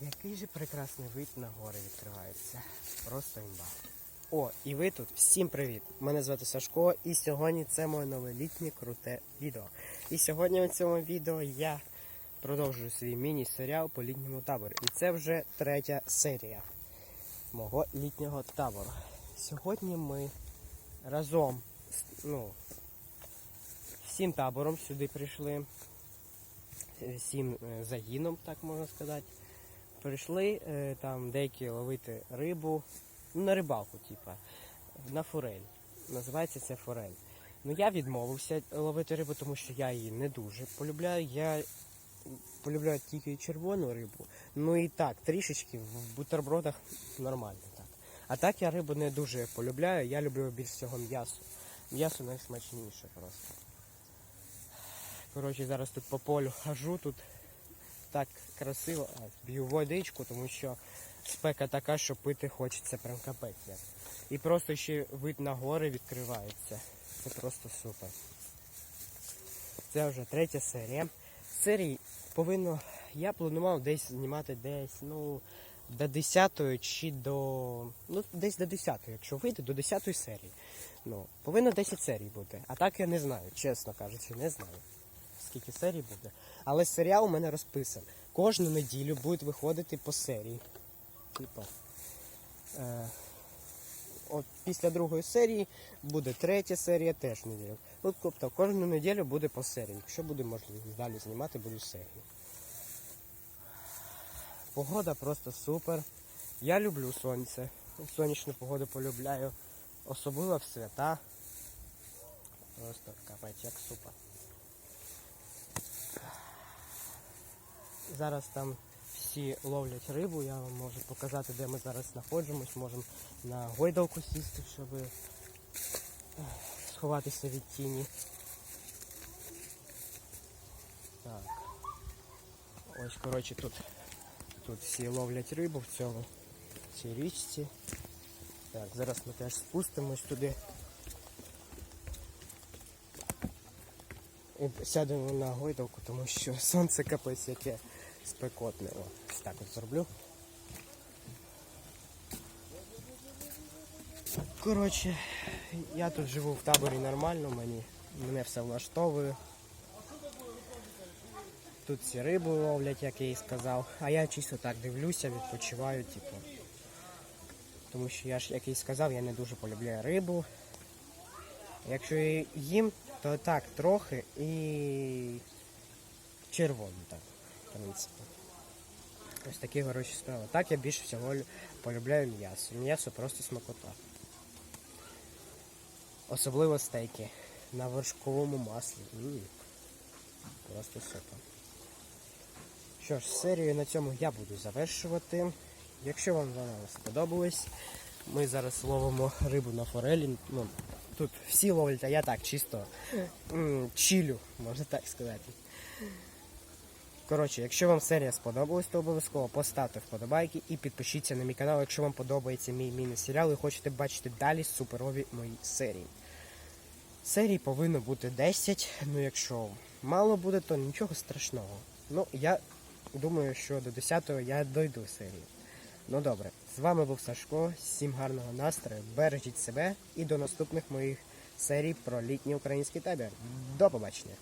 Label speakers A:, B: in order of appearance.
A: Який же прекрасний вид на гори відкривається. Просто імба. О, і ви тут. Всім привіт! Мене звати Сашко, і сьогодні це моє новолітнє круте відео. І сьогодні у цьому відео я продовжую свій міні-серіал по літньому табору. І це вже третя серія мого літнього табору. Сьогодні ми разом ну, всім табором сюди прийшли. Всім е, загіном, так можна сказати. Прийшли е, там деякі ловити рибу, ну на рибалку, типа, на форель. Називається це форель. Ну я відмовився ловити рибу, тому що я її не дуже полюбляю. Я полюбляю тільки червону рибу. Ну і так, трішечки в бутербродах нормально так. А так я рибу не дуже полюбляю, я люблю більш всього м'ясо. М'ясо найсмачніше просто. Коротше, зараз тут по полю хожу, тут так красиво, б'ю водичку, тому що спека така, що пити хочеться прям капець. І просто ще вид на гори відкривається. Це просто супер. Це вже третя серія. Серії повинно. Я планував десь знімати десь, ну, до 10 чи до. Ну, десь до 10, якщо вийде, до 10 серії. Ну, повинно 10 серій бути. А так я не знаю, чесно кажучи, не знаю скільки серій буде. Але серіал у мене розписаний. Кожну неділю будуть виходити по серії. Типа. Е, от після другої серії буде третя серія теж неділю. Ну, тобто кожну неділю буде по серії. Якщо буде можливість далі знімати, буду серії. Погода просто супер. Я люблю сонце. Сонячну погоду полюбляю. Особливо в свята. Просто капець, як супер. Зараз там всі ловлять рибу, я вам можу показати, де ми зараз знаходимось. Можемо на гойдалку сісти, щоб сховатися від тіні. Так. Ось, коротше, тут, тут всі ловлять рибу в цьому в цій річці. Так, зараз ми теж спустимось туди. І сядемо на гойдалку, тому що сонце капець яке спекотне. Ось так от зроблю. Коротше, я тут живу в таборі нормально, мені, мене все влаштовує. Тут всі рибу ловлять, як я і сказав. А я чисто так дивлюся, відпочиваю, типу. Тому що я ж, як і сказав, я не дуже полюбляю рибу. Якщо я їм, то так трохи і червону так, в принципі. Ось такі хороші справи. Так я більше всього лю- полюбляю м'ясо. М'ясо просто смакота. Особливо стейки на вершковому маслі. М, Просто супер. Що ж, серію на цьому я буду завершувати. Якщо вам вона сподобалась, ми зараз ловимо рибу на форелі. Ну, тут всі ловлять, а я так чисто чилю, можна так сказати. Коротше, якщо вам серія сподобалась, то обов'язково поставте вподобайки і підпишіться на мій канал, якщо вам подобається мій міні-серіал і хочете бачити далі суперові мої серії. Серій повинно бути 10, ну якщо мало буде, то нічого страшного. Ну, я думаю, що до 10-го я дойду серії. Ну добре, з вами був Сашко, всім гарного настрою, бережіть себе і до наступних моїх серій про літній український табір. До побачення!